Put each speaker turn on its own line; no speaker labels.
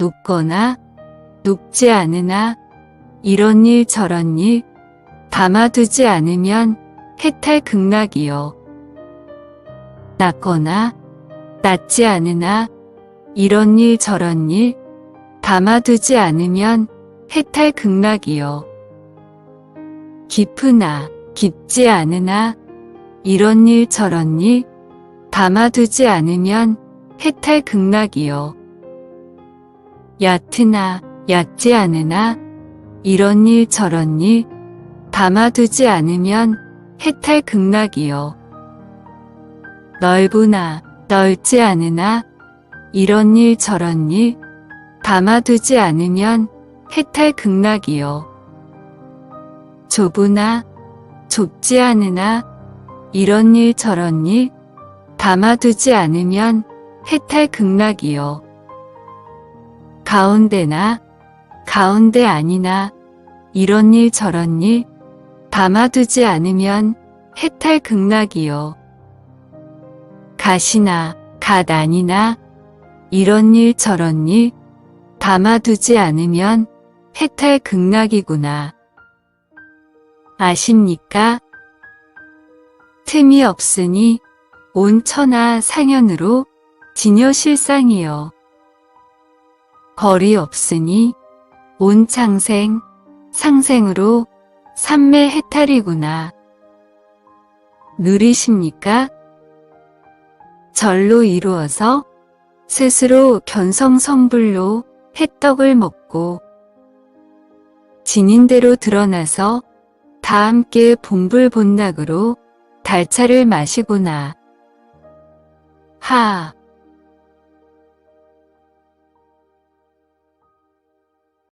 녹거나 녹지 않으나 이런 일 저런 일 담아두지 않으면 해탈 극락이요. 낮거나 낮지 않으나 이런 일 저런 일 담아두지 않으면 해탈 극락이요. 깊으나 깊지 않으나 이런 일 저런 일 담아두지 않으면 해탈 극락이요. 얕으나 얕지 않으나 이런 일 저런 일 담아두지 않으면 해탈 극락이요. 넓으나 넓지 않으나 이런 일 저런 일 담아두지 않으면 해탈 극락이요. 좁으나 좁지 않으나 이런 일 저런 일 담아두지 않으면 해탈 극락이요. 가운데나 가운데 아니나 이런 일 저런 일 담아두지 않으면 해탈 극락이요. 갓이나 갓 아니나 이런 일 저런 일 담아두지 않으면 해탈 극락이구나. 아십니까? 틈이 없으니 온 천하 상현으로 진여실상이요. 거리 없으니 온 창생 상생으로 삼매 해탈이구나. 누리십니까? 절로 이루어서 스스로 견성성불로 해떡을 먹고 진인대로 드러나서 다 함께 본불본락으로 달차를 마시구나. 하,